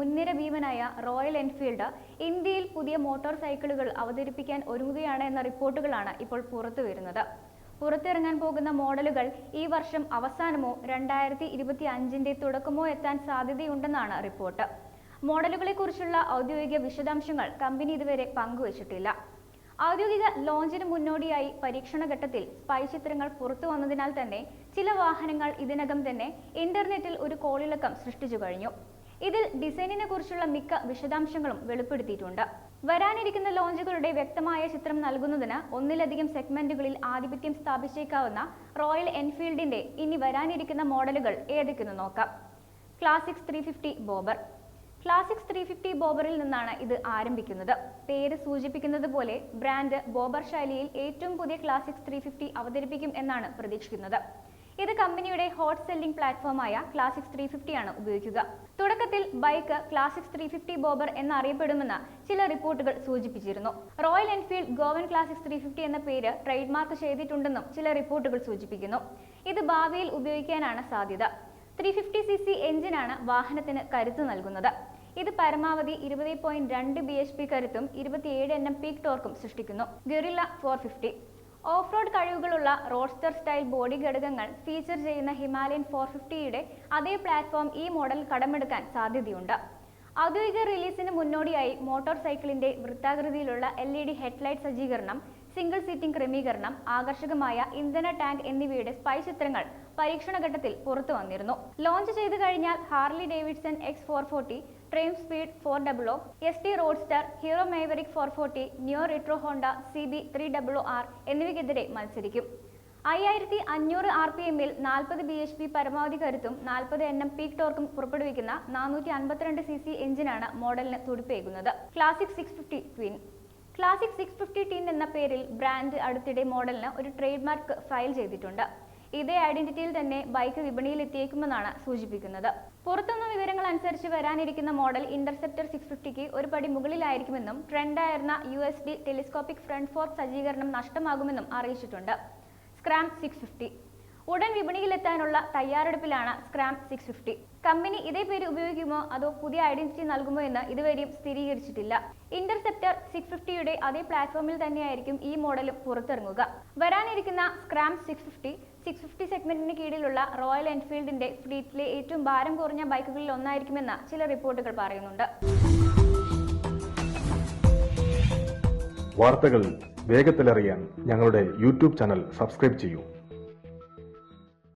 മുൻനിര ഭീമനായ royal Enfield ഇന്ത്യയിൽ പുതിയ മോട്ടോർ സൈക്കിളുകൾ അവതരിപ്പിക്കാൻ ഒരുങ്ങുകയാണ് എന്ന റിപ്പോർട്ടുകളാണ് ഇപ്പോൾ പുറത്തു വരുന്നത്. പുറത്തിറങ്ങാൻ പോകുന്ന മോഡലുകൾ ഈ വർഷം അവസാനമോ രണ്ടായിരത്തി ഇരുപത്തി അഞ്ചിന്റെ തുടക്കമോ എത്താൻ സാധ്യതയുണ്ടെന്നാണ് റിപ്പോർട്ട്. മോഡലുകളെക്കുറിച്ചുള്ള ഔദ്യോഗിക വിശദാംശങ്ങൾ കമ്പനി ഇതുവരെ പങ്കുവച്ചിട്ടില്ല. ഔദ്യോഗിക ലോഞ്ചിന് മുന്നോടിയായി പരീക്ഷണ ഘട്ടത്തിൽ സ്പൈ ചിത്രങ്ങൾ പുറത്തു വന്നതിനാൽ തന്നെ ചില വാഹനങ്ങൾ ഇതിനകം തന്നെ ഇന്റർനെറ്റിൽ ഒരു കോളിളക്കം സൃഷ്ടിച്ചു കഴിഞ്ഞു. ഇതിൽ ഡിസൈനിനെ കുറിച്ചുള്ള മിക്ക വിശദാംശങ്ങളും വെളിപ്പെടുത്തിയിട്ടുണ്ട്. വരാനിരിക്കുന്ന ലോഞ്ചുകളുടെ വ്യക്തമായ ചിത്രം നൽകുന്നതിന് ഒന്നിലധികം സെഗ്മെന്റുകളിൽ ആധിപത്യം സ്ഥാപിച്ചേക്കാവുന്ന റോയൽ എൻഫീൽഡിന്റെ ഇനി വരാനിരിക്കുന്ന മോഡലുകൾ ഏതൊക്കെയെന്ന് നോക്കാം. Classics three fifty Bobber. Classics three fifty ബോബറിൽ നിന്നാണ് ഇത് ആരംഭിക്കുന്നത്. പേര് സൂചിപ്പിക്കുന്നത് പോലെ ബ്രാൻഡ് ബോബർ ശൈലിയിൽ ഏറ്റവും പുതിയ ക്ലാസിക്സ് ത്രീ ഫിഫ്റ്റി അവതരിപ്പിക്കും എന്നാണ് പ്രതീക്ഷിക്കുന്നത്. ഇത് കമ്പനിയുടെ ഹോട്ട് സെല്ലിംഗ് പ്ലാറ്റ്ഫോമായ ക്ലാസിക്സ് ത്രീ ഫിഫ്റ്റി ആണ് ഉപയോഗിക്കുക. തുടക്കത്തിൽ bike Classics three fifty Bobber എന്നറിയപ്പെടുമെന്ന് ചില റിപ്പോർട്ടുകൾ സൂചിപ്പിച്ചിരുന്നു. Royal Enfield Goan Classics three fifty എന്ന പേര് ട്രേഡ് മാർക്ക് ചെയ്തിട്ടുണ്ടെന്നും ചില റിപ്പോർട്ടുകൾ സൂചിപ്പിക്കുന്നു. ഇത് ഭാവിയിൽ ഉപയോഗിക്കാനാണ് സാധ്യത. ത്രീ ഫിഫ്റ്റി സി സി എഞ്ചിനാണ് വാഹനത്തിന് കരുത്ത് നൽകുന്നത്. ഇത് പരമാവധി ഇരുപത് പോയിന്റ് രണ്ട് ബി എച്ച് പി കരുത്തും ഇരുപത്തിയേഴ് എൻ എം പീക്ക് ടോർക്കും സൃഷ്ടിക്കുന്നു. Guerrilla four fifty off road കഴിവുകളുള്ള റോഡ്സ്റ്റർ സ്റ്റൈൽ ബോഡി ഘടകങ്ങൾ ഫീച്ചർ ചെയ്യുന്ന ഹിമാലയൻ ഫോർ ഫിഫ്റ്റിയുടെ അതേ പ്ലാറ്റ്ഫോം ഈ മോഡൽ കടമെടുക്കാൻ സാധ്യതയുണ്ട്. ഔദ്യോഗിക റിലീസിന് മുന്നോടിയായി മോട്ടോർ സൈക്കിളിന്റെ വൃത്താകൃതിയിലുള്ള എൽ ഇ ഡി ഹെഡ്ലൈറ്റ് സജ്ജീകരണം സിംഗിൾ സീറ്റിംഗ് ക്രമീകരണം ആകർഷകമായ ഇന്ധന ടാങ്ക് എന്നിവയുടെ സ്പൈ ചിത്രങ്ങൾ പരീക്ഷണഘട്ടത്തിൽ പുറത്തു വന്നിരുന്നു. ലോഞ്ച് ചെയ്തു കഴിഞ്ഞാൽ Harley Davidson X four forty Triumph speed four double O S T roadster Hero Maverick four forty new retro Honda C B three double O R എന്നിവയ്ക്കെതിരെ മത്സരിക്കും. അയ്യായിരത്തി അഞ്ഞൂറ് ആർ പി എമ്മിൽ നാൽപ്പത് ബി എച്ച് പി പരമാവധി കരുത്തും നാൽപ്പത് N M peak ടോർക്കും പുറപ്പെടുവിക്കുന്ന നാനൂറ്റി അൻപത്തിരണ്ട് സി സി എഞ്ചിനാണ് മോഡലിന് തുടിപ്പേകുന്നത്. Classic six fifty twin. Classic six fifty T പേരിൽ ബ്രാൻഡ് അടുത്തിടെ മോഡലിന് ഒരു ട്രേഡ് മാർക്ക് ഫയൽ ചെയ്തിട്ടുണ്ട്. ഇതേ ഐഡന്റിറ്റിയിൽ തന്നെ ബൈക്ക് വിപണിയിൽ എത്തിയേക്കുമെന്നാണ് സൂചിപ്പിക്കുന്നത്. പുറത്തുനിന്ന് വിവരങ്ങൾ അനുസരിച്ച് വരാനിരിക്കുന്ന മോഡൽ ഇന്റർസെപ്റ്റർ സിക്സ് ഫിഫ്റ്റിക്ക് ഒരു പടി മുകളിലായിരിക്കുമെന്നും ട്രെൻഡായിരുന്ന U S D telescopic front fork സജ്ജീകരണം നഷ്ടമാകുമെന്നും അറിയിച്ചിട്ടുണ്ട്. സ്ക്രാം സിക്സ് ഫിഫ്റ്റി ഉടൻ വിപണിയിലെത്താനുള്ള തയ്യാറെടുപ്പിലാണ് സ്ക്രാം സിക്സ് ഫിഫ്റ്റി കമ്പനി ഇതേ പേര് ഉപയോഗിക്കുമോ? അതോ പുതിയ ഐഡന്റിറ്റി നൽകുമോ എന്ന് ഇതുവരെയും സ്ഥിരീകരിച്ചിട്ടില്ല. ഇന്റർസെപ്റ്റർ സിക്സ് ഫിഫ്റ്റിയുടെ അതേ പ്ലാറ്റ്ഫോമിൽ തന്നെയായിരിക്കും ഈ മോഡലും പുറത്തിറങ്ങുക. വരാനിരിക്കുന്ന Scram six fifty six fifty സെഗ്മെന്റിന് കീഴിലുള്ള റോയൽ എൻഫീൽഡിന്റെ ഫ്ലീറ്റിലെ ഏറ്റവും ഭാരം കുറഞ്ഞ ബൈക്കുകളിൽ ഒന്നായിരിക്കുമെന്ന് ചില റിപ്പോർട്ടുകൾ പറയുന്നുണ്ട്. വാർത്തകൾ വേഗത്തിലറിയാൻ ഞങ്ങളുടെ യൂട്യൂബ് ചാനൽ സബ്സ്ക്രൈബ് ചെയ്യൂ.